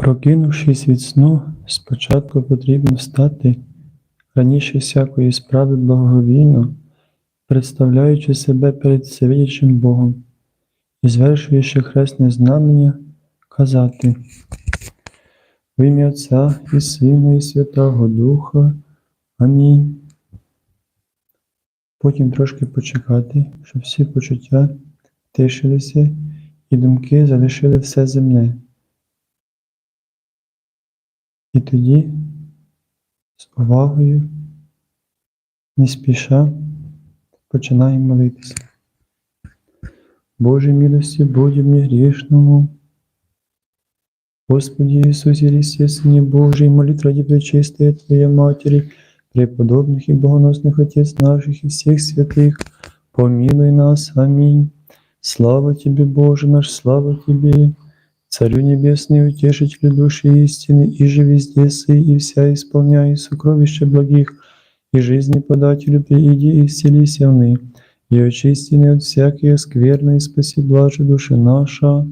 Прокинувшись від сну, спочатку потрібно встати раніше всякої справи благовійно, представляючи себе перед всевидячим Богом і звершуючи хресне знамення, казати в ім'я Отця і Сина, і Святого Духа. Амінь. Потім трошки почекати, щоб всі почуття тишилися і думки залишили все земне. І тоді з увагою, не спіша, починаємо молитися. Боже милості, будь мені грішному. Господи Ісусі Христе, Сині Божий, молитва ради пречистої Твоей Матери, преподобных и богоносных Отец наших и всех святых, помилуй нас. Аминь. Слава Тебе, Боже наш, слава Тебе, Царю Небесный, утешителю души истины, и же везде сы, и вся исполняй сокровища благих, и жизни подателю прииди и вселися вны, и очистины от всякой скверной, и спаси блажи души наша.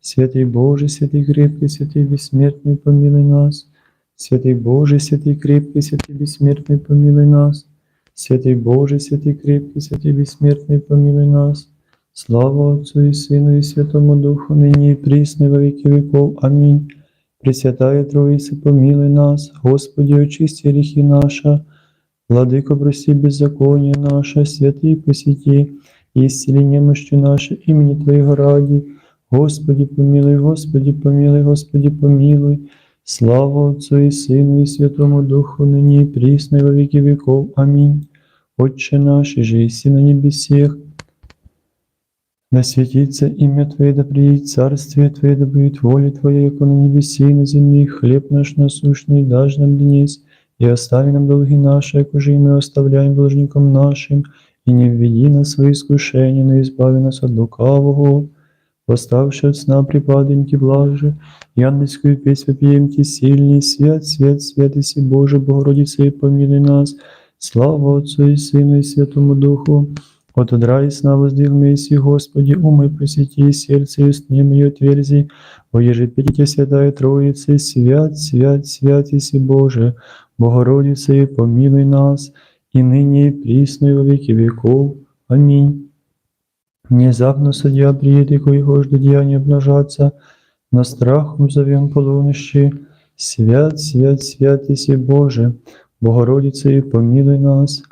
Святый Боже, святый крепкий, святый бессмертный, помилуй нас. Святый Боже, святый крепкий, святый бессмертный, помилуй нас. Святый Боже, святый крепкий, святый бессмертный, помилуй нас. Слава Отцу и Сыну и Святому Духу, ныне и присно и во веки веков. Аминь. Пресвятая Троица, помилуй нас. Господи, очисти грехи наши. Владыко, прости беззаконие наше, святый посети, и исцели немощи наши, имени Твоего ради. Господи, помилуй, Господи, помилуй, Господи, помилуй. Слава Отцу и Сыну и Святому Духу, ныне и присно и во веки веков. Аминь. Отче наш, и же и на небесех, да святится имя Твое, да приедет царствие Твое, да будет воля Твоя, яко на небесе и на земле. Хлеб наш насущный дашь нам днесь, и остави нам долги наши, як уже и мы оставляем должникам нашим, и не введи нас в свои искушения, но избави нас от лукавого. Восставши от сна припадемте блаже, и ангельскую песнь вопиемте сильный, свят, свят, свят, и Боже, Богородице, и помилуй нас. Слава Отцу и Сыну и Святому Духу, от удра и воздвигнуй Господи, умой просвети, и сердце и устни мое отверзи, воеже петите Святая Троица, свят, свят, свят, иси Боже, Богородице, и помилуй нас, и ныне, и присно, и во веки веков. Аминь. Внезапно судья приедет, и коего жду деяния обнажаться, на страхом зовем полунощи, свят, свят, свят, иси Боже, Богородице, и помилуй нас.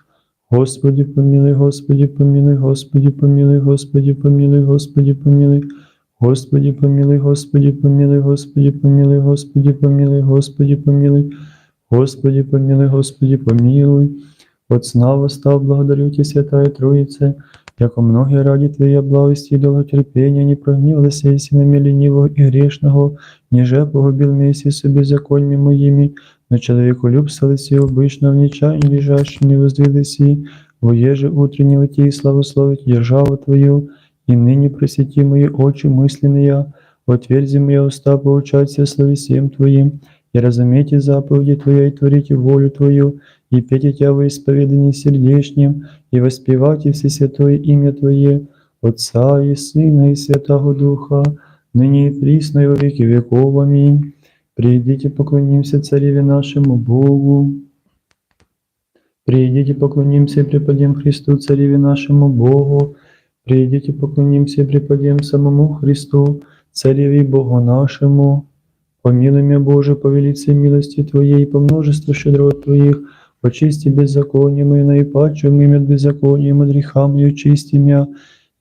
Господи, помилуй, Господи, помилуй, Господи, помилуй, Господи, помилуй, Господи, помилуй. Господи, помилуй, Господи, помилуй, Господи, помилуй, Господи, помилуй, Господи, помилуй. Господи, помилуй, Господи, помилуй. От сна восстав, благодарю Тебя, Святая Троица, яко многие ради Твоей благости и долготерпения не прогнивалися, если на ленивого и грешного, ниже погубил вместе с беззакониями моими, но человеку любствовались и обычно в нечаянии лежащим не воздвиглись и воеже утреннего те и славословить державу Твою, и ныне просвети мои очи мысленные, отверзи мои уста поучаться словесием Твоим, и разумейте заповеди Твоя, и творите волю Твою, и пейте Тебя во исповедании сердечнем, и воспевайте все святое имя Твое, Отца и Сына и Святого Духа, ныне и присно и во веки веков. Аминь. Придите, поклонимся Цареве нашему Богу. Придите, поклонимся и преподем Христу, Цареве нашему Богу. Придите, поклонимся и преподем самому Христу, Цареве Богу нашему. Помилуй Боже, по велице милости Твоей, по множеству щедрот Твоих, очисти беззаконие мое, наипаче мы от беззакония, от греха мое, очисти меня,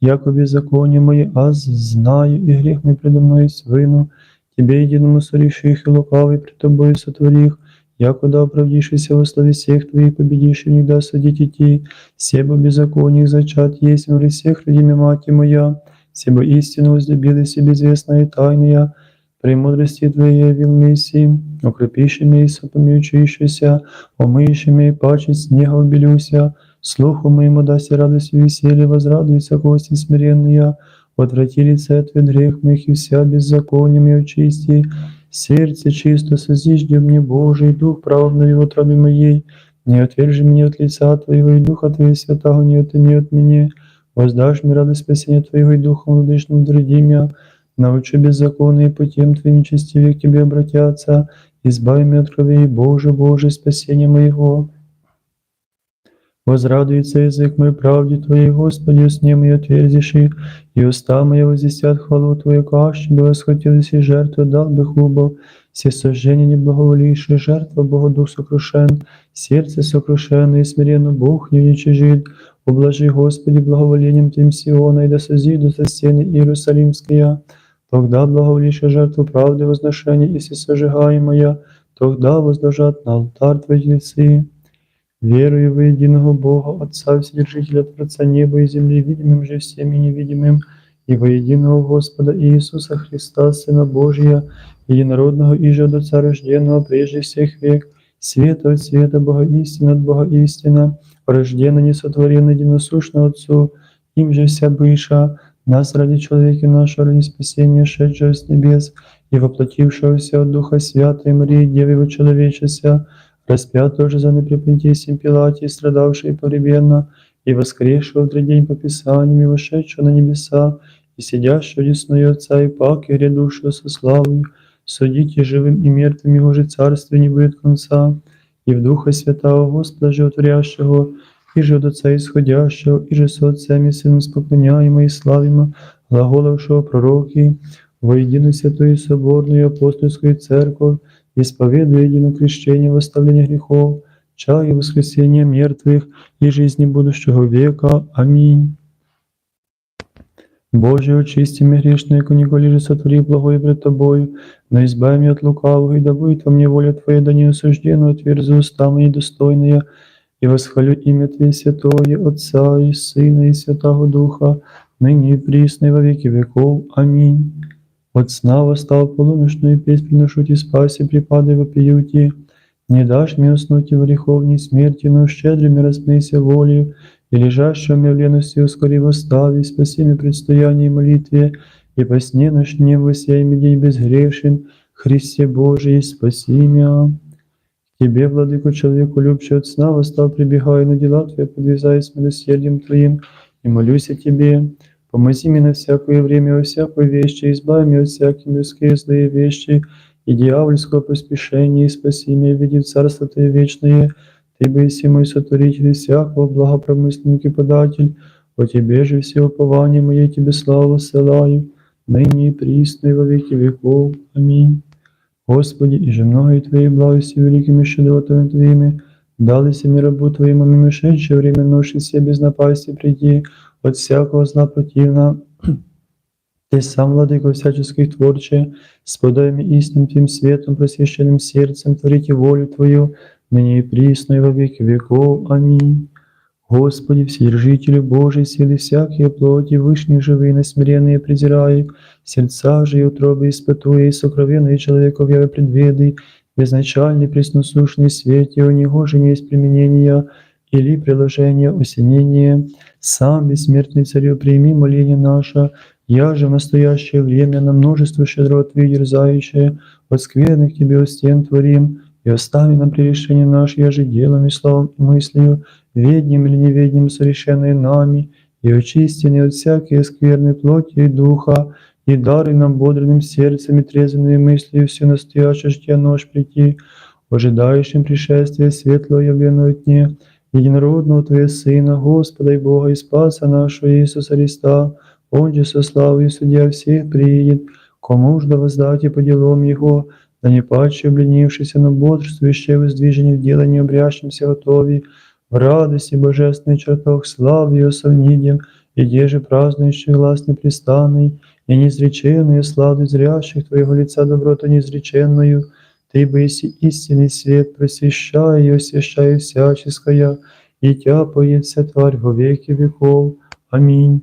яко беззаконие мое, аз знаю, и грех мой предо мной свину, Тебе единому сореших и лукавый пред Тобою сотворих, якуда оправдившийся во славе всех Твоих, победишь и не да судить идти, себо беззаконий зачат есть в всех родиме мати моя, себо истину возлюбили себе известная и тайная, премудрости Твоей явил Мессии, укрепиши меня и сопами учащийся, омыйши меня и паче снега убелюся, слуху моему даст радость и веселье, возрадуется кости смиренные, Отврати лице Твой от грех моих и вся беззаконие мое очисти, сердце чисто созижди мне, Божий, Дух праведный в утробе моей, не отвержи меня от лица Твоего и Духа Твоего Святого не отыми от меня, воздашь мне радость спасения Твоего и Духом владычным дороги меня, научи беззаконные путем Твоим честивее к Тебе обратятся, избави меня от крови, Боже, Боже, спасение моего. Возрадуется язык мой правде Твоей, Господи, усне мой отверзиши, и уста мои возвестят хвалу Твою, каще бы восхотелись и жертву дал бы хубо, все сожжения не благоволившие, жертва Богу дух сокрушен, сердце сокрушенное и смиренно Бог не уничижит, ублажи, Господи, благоволением Твоим Сиона, и да созиду со стены Иерусалимская, тогда благоволише жертву правды возношения, и сожигаемая, тогда возложат на алтарь Твои лицы. Верую во единого Бога, Отца Вседержителя, Творца неба и земли, видимым же всем и невидимым, и во единого Господа Иисуса Христа, Сына Божия, единородного и же от Отца рожденного прежде всех век, света от света, Бога истина от Бога истина, рожденно несотворенно единосущно Отцу, им же вся быша, нас ради человека нашего, ради спасения, шедшего с небес, и воплотившегося от Духа Святой Марии, Девы его человечеся, распятого же за непрепентесием Пилате, страдавший погребенно, и воскресшего в третий день по Писаниям, и вошедшего на небеса, и сидящего десною Отца, и пак, и грядущего со славою, судите живым и мертвым, его же царствие не будет конца, и в Духа Святого Господа животворящего, и же от Отца исходящего, и же со Отцем и Сыном споклоняемо и славимо, глаголовшего пророки, воедино святую соборную апостольскую церковь, исповедуя едино крещение, восставление грехов, чаю воскресения мертвых и жизни будущего века. Аминь. Боже, очисти меня грешное, яко николи же сотвори благое пред Тобою, но избави меня от лукавого, и да будет во мне воля Твоя, да не осужденно отверзу уста мои достойные, и восхвалю имя Твое святое, Отца и Сына и Святого Духа, ныне и присно и во веки веков. Аминь. От сна восстал полуночную песнь приношу Ти спаси, припадай вопиюти. Не дашь мне уснуть и в греховней смерти, но щедрыми распнися волею, и лежащего в лености ускори восстави, спаси меня предстоянии и молитве, и по сне ночнем восяй мне день безгрешен, Христе Божий, спаси меня. Тебе, владыку человеку, любче от сна, восстал, прибегая на дела Твои, подвязаясь милосердием Твоим, и молюсь о Тебе. Помози мне на всякое время, во всякой вещи, избави меня от всякие людские злые вещи и дьявольского поспешения, и спаси меня, види в Царство Твое вечное, Ты бы и мой сотворитель и всякого благопромысленник и податель, о Тебе же все упование мое, Тебе славу ссылаю, ныне и присно и во веки веков. Аминь. Господи, и же многие Твои благости великими щедротами Твоими, дались мне рабу Твоему мимошедшее время ноши все без напасти прийти, от всякого зла противна. Ты сам, владыко всяческих творче, с подаями истинным Твоим светом, просвященным сердцем, творите волю Твою, ныне и присно и во веки веков. Аминь. Господи, Вседержителю Божий, силы всякие плоти, вышних живые, насмиренные презирай, сердца же и утробы испытуя, и сокровенные человеков я предведы, безначальный пресносущный свет, и у него же не есть применения, или приложение осенения. Сам, бессмертный царю, прими моление наше, я же в настоящее время на множество щедрот Твоих дерзающее, от скверных Тебе у стен творим, и остави нам прегрешение наше, я же делом и словом и мыслью, ведним или неведним совершенные нами, и очистенные от всякой скверной плоти и духа, и даруй нам бодрым сердцем и трезвенной мыслью все настоящее житие нож прийти, ожидающим пришествия светлого явленного дня, единородного Твоего Сына, Господа и Бога и Спаса нашего Иисуса Христа, Он же со славой судья всех приедет, кому ж да воздать по делам Его, да не паче обленившийся, но бодрствующее воздвижение в дело не обрящимся готови, в радости божественный чертог славы Его совнидем, и деже празднующий глаз непрестанный, и неизреченную славу зрящих Твоего лица доброту неизреченную, Ты бы иси истинный свет, просвещай и освящай всяческая, и Тя поет вся тварь во веки веков. Аминь.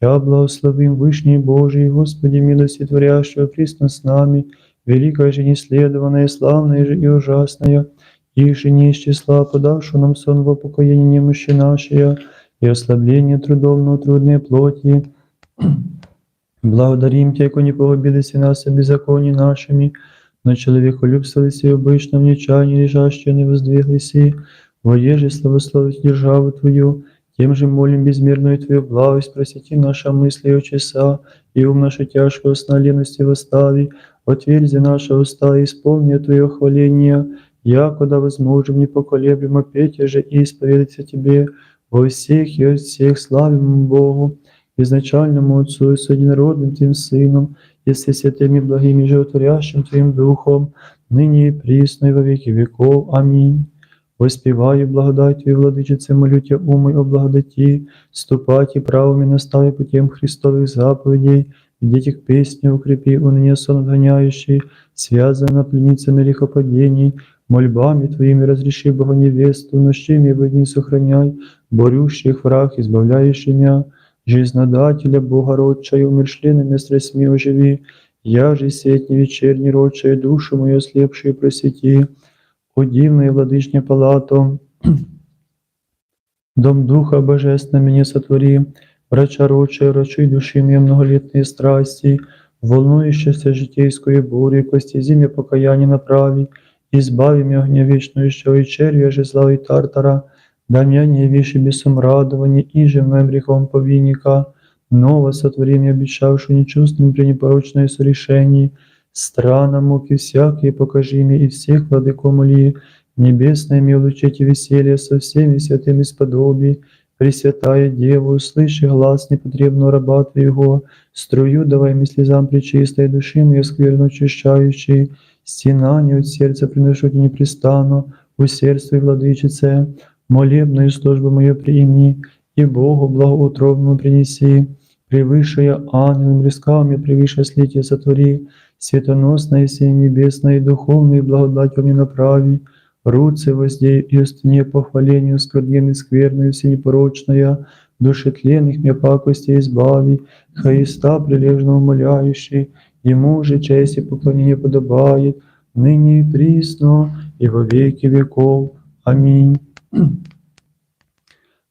Тя благословим Вышний Божий, Господи, милости творящего присно с нами, великая же неследованная, славная же и ужасная, их же не из числа, подавшего нам сон в упокоение немощи нашей, и ослабление трудов на трудные плоти. Благодарим Тебя, яко не погубились нас о беззаконии нашими, но человеколюбствовались и обычно в нечаянии лежащие не воздвиглись, и воеже славословить державу Твою, Тем же молим безмерную Твою благость, просвети наши мысли и часа, и ум нашу тяжкую сна лености восстави, отверзи наши уста и исполни Твое хваление, якуда возможем непоколебимо петь же и исповедаться Тебе во всех и от всех славим Богу, изначальному Отцу и с единородным Твоим Сыном, и со святыми благими животворящим Твоим Духом, ныне и присно и во веки веков. Аминь. Воспіваю благодать Твою, владичице, молю Тя умой о благодаті, ступати правом и настави путем Христовых заповедей, идите к песне укрепи, уныние сон отгоняющий, связана пленницами грехопадений, мольбами Твоими разреши Бога невесту, нощами в дни сохраняй, борющих враг, избавляющий меня, жизнодателя Бога родчая, умершленными страстьми оживи, я же сеть вечерний родчая, душу мою ослепшую просвети, о дивная владычня палато, Дом Духа Божественного меня сотвори, врача рочая, врачуй души мне многолетние страсти, волнующейся житейской бури, кости зиме покаяние направи, избави меня огня вечного и червя же славы Тартара, да меня не виши бесом радования, и же моим грехом повинника, ново сотвори мне обещавшую нечувственным при непорочное сорешении, страна муки всякие покажи мне, и всех владыко моли, Небесное мне улучите веселье со всеми святыми сподоби, Пресвятая Дева, услыши глаз непотребного раба Твоего, струю давай мне слезам причистой души моей скверно очищающей, стенание от сердца приношу тебе непрестанно, усердствуй, владычице, молебную службу мою прими, и Богу благоутробному принеси, превыше ангелам рисками, превыше слитие сотвори, светоносное сие небесное и духовное благодатью мне направи, руце воздей и устне похвалению скорбенной скверную всенепорочная, души тленных мне пакости избави, Христа прилежно умоляющий, Ему же честь и поклонение подобает, ныне и присно, и во веки веков. Аминь.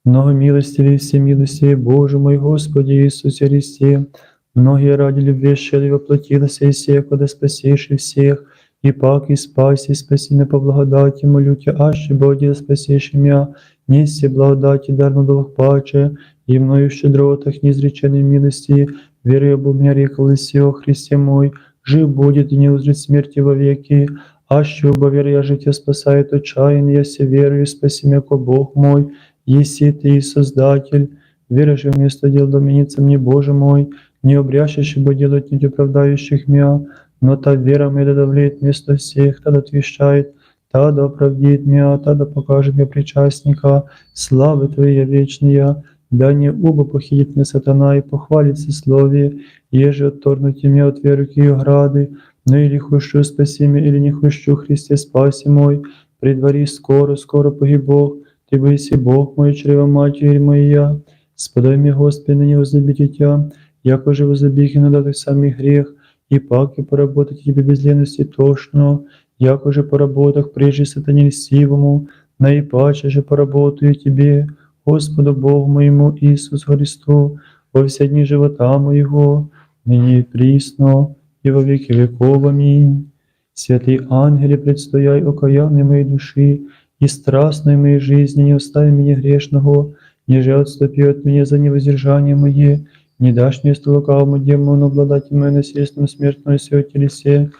Много милостивее и всемилостивее Боже мой Господи Иисусе Христе, многие ради любви щели воплотилась и всех, куда спасишь и всех, и пак и спаси, спаси меня по благодати, молю Тя, аще Боги спасишь меня, нести благодати дарно долг паче, и мною в щедротах неизреченной милости, верой об меня рекалась Христе мой, жив будет и не узрит смерти вовеки, аще оба веры я житие спасает отчаяние, я се верую, спаси меня, ко Бог мой, еси Ты и Создатель, вера же вместо дел доменится мне, Боже мой, не обрящешь, ибо делать не оправдающих меня, но та вера мне давлеет вместо всех, та отвещает, та да оправдит меня, та да покажет мне причастника, славы Твоя вечная, да не оба похитит мне сатана и похвалится слове, еже отторнуть меня от веры к ее грады, но или хочу спаси меня, или не хочу, Христе спаси мой, предвари скоро, скоро погиб Бог, Ты боиси Бог мой, чрева матери моя, спадай мне, Господи, не возлюби дитя, яко же возлюбих и надатых самих грех, и паки поработать тебе без лености тошно, яко же по работах прежде сатане льстивому, наипаче же поработаю тебе, Господу Богу моему Иисусу Христу, во все дни живота моего, ныне и присно, и во веки веков. Аминь. Святые ангели, предстояй окаянной моей души, и страстной моей жизни не остави меня грешного, неже отступи от меня за невоздержание мое, не дашь место лукавому демону обладать мое насильственным смертной сего телесе,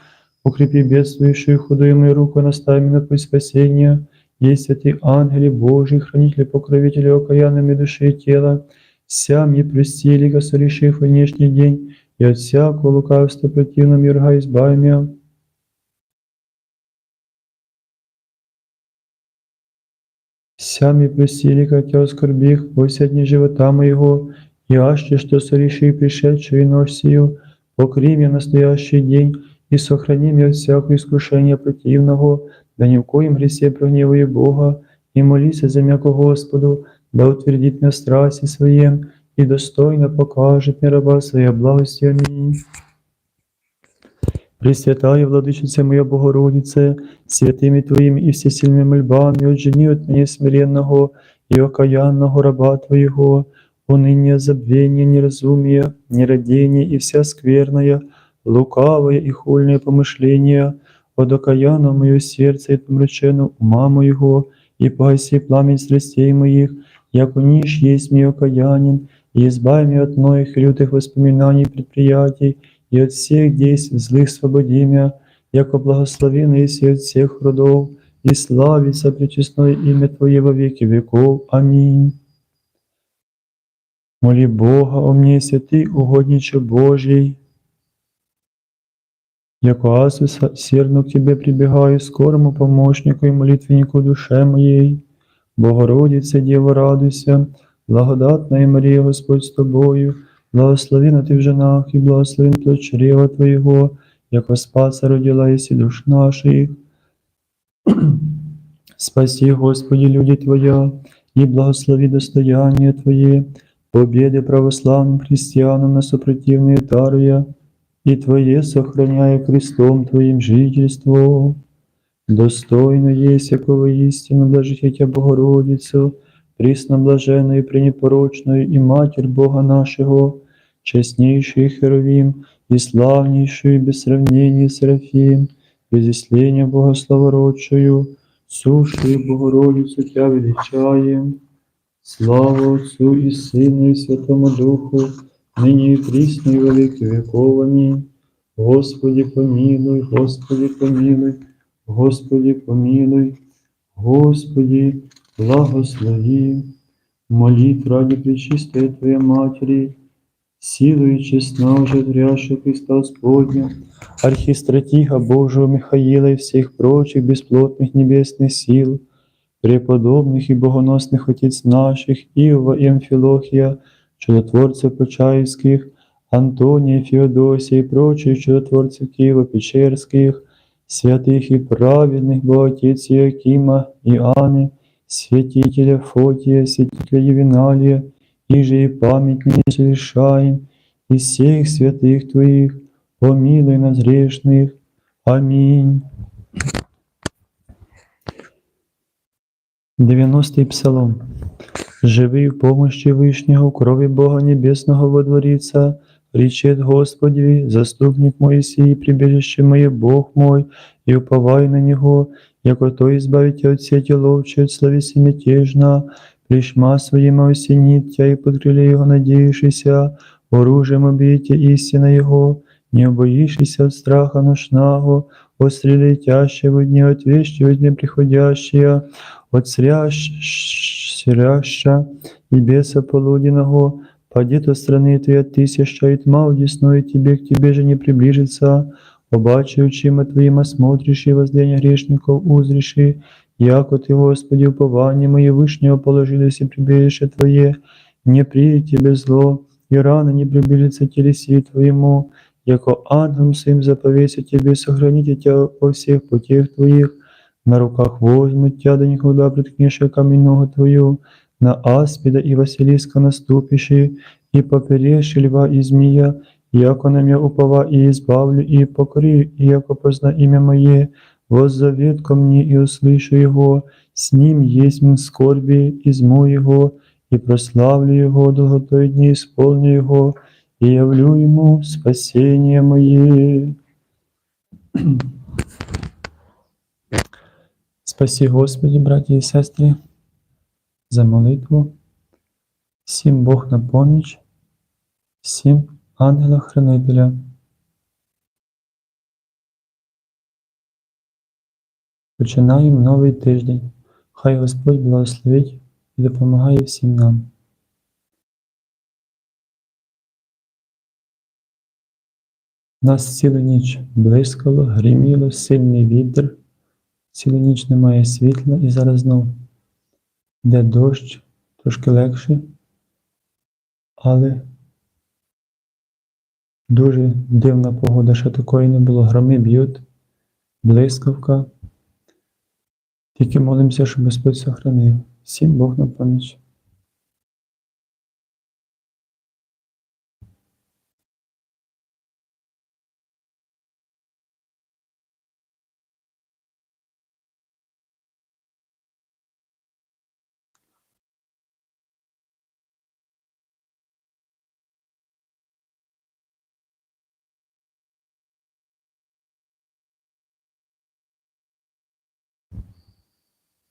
укрепи бедствующую худую мою руку, наставь меня на путь спасения, есть святые ангели Божии, хранители, покровители окаянными души и тела, вся мне простили, госолишив внешний день, и от всякого лукавства противного мирга избави меня. Сами просили, как я оскорбих, дни живота моего, и аще, что сореши пришедшую ночь сию, покри меня настоящий день, и сохрани меня от всякого искушения противного, да ни в коем гресе прогневаю Бога, и молися за мяко Господу, да утвердит в страсти своем, и достойно покажет мне раба своя благости. Аминь. Пресвятая Владычица моя Богородице, святыми Твоими и всесильными мольбами, отжени от меня смиренного и окаянного раба Твоего, уныние, забвение, неразумие, нерадение и вся скверная, лукавое и хульное помышления, от окаянного мое сердце и помрачено ума моего, и погаси пламень страстей моих, яко ниш есть мой окаянин, и избави меня от многих лютых воспоминаний и предприятий, и от всех действий злых свободи меня, яко благословен есть от всех родов, и славится пречестное имя Твое во веки веков. Аминь. Молі Бога, о мне, святий угодниче Божий, яко Асус сердно к Тебе прибегаю, скорому помощнику и молитвеннику душе моей. Богородице, Діво, радуйся, благодатна Марія, Господь з тобою, благословена ти в женах і благословен плод чрева Твоєго, яко спаса родила єси душ наших. Спаси, Господи, люди Твоя, и благослови достояние Твое, победы православным христианам на сопротивные таруя, и Твое сохраняя крестом Твоим жительство. Достойно есть, якого истину блажите Тя Богородицу, пресноблаженную, пренепорочную и Матерь Бога нашего, честнейший Херовим и славнейшую без сравнения Серафим, без исления Бога славородшую, сущую Богородицу Тя величаем. Слава Отцу і Сину, і Святому Духу, нині і прісно, і великі веков. Амінь. Господи помилуй, Господи помилуй, Господи помилуй, Господи благослови. Молитв ради Пречистой Твоей Матери, силу и честно ожидрящего Христа Господня, архистратига Божьего Михаила и всех прочих бесплотных небесных сил, преподобных и богоносных отец наших, Иова и Амфилохия, чудотворцев Почаевских, Антония, Феодосия и прочих чудотворцев Киева-Печерских, святых и праведных Боготец Иакима, Иоанны, святителя Фотия, святителя Евиналия, и же и память не совершаем, и всех святых Твоих, помилуй нас грешных. Аминь. 90-й псалом. Живий в помощи Вышнего, крови Бога Небесного водворится, речет Господи, заступник мой сей, прибежище мое, Бог мой, и уповай на Него, яко то избавите от сети ловчей, от словеси мятежна, плешма своим осенит тя, и под крыле Его надеющийся, оружием убейте истина Его, не боишься от страха ношного, от стрелы тящего дня, от вещи в дне приходящие, от сряща и беса полуденного, падет от страны твоя тысяча, и тьма удесную тебе, к тебе же не приближится, побачи очима твоим осмотришь и воззрение грешников узриши, яко ты, Господи, упование мое вышнего положилось и прибежище Твое, не приедет тебе зло, и рано не приблизится телеси Твоему, яко ангелом своим заповеся тебе, сохраните тебя во всех путях Твоих, на руках возьмут тя, да никогда приткнешь каменного Твою, на аспида и Василиска наступиши, и поперешь льва и змея, яко на меня упова и избавлю, и покори, и яко позна имя мое, воззовет ко мне и услышу его, с ним есть мне скорби, изму его, и прославлю его, долготой дни исполню его, и явлю ему спасение мое. Спасі Господі, браті і сестри, за молитву, всім Бог на поміч, всім ангела-хранителя. Починаємо новий тиждень. Хай Господь благословить і допомагає всім нам. Нас цілу ніч блискало, гриміло, сильний вітер. Цілу ніч немає світла і зараз знов йде дощ, трошки легше, але дуже дивна погода, ще такої не було. Громи б'ють, блискавка. Тільки молимося, щоб Господь сохранив. Всім Бог на поміч.